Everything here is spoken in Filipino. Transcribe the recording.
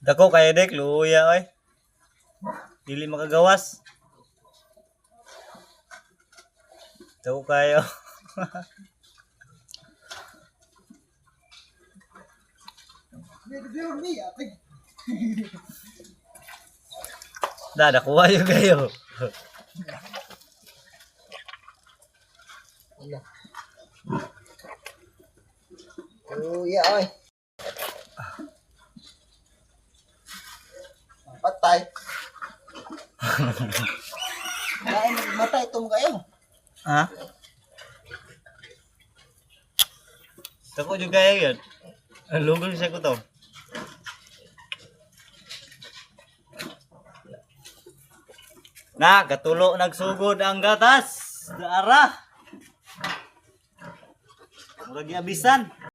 Dako kay dek luya oy. Dili makagawas. Dako kayo. Da, nakuha yun kayo. Kuya, oy. Patay. Kain matay tum kayo. Ha? Dako yung kayo yun. Ang lugol siya ko to. Na, katulo nagsugod ang gatas. Daara. Murag abisan.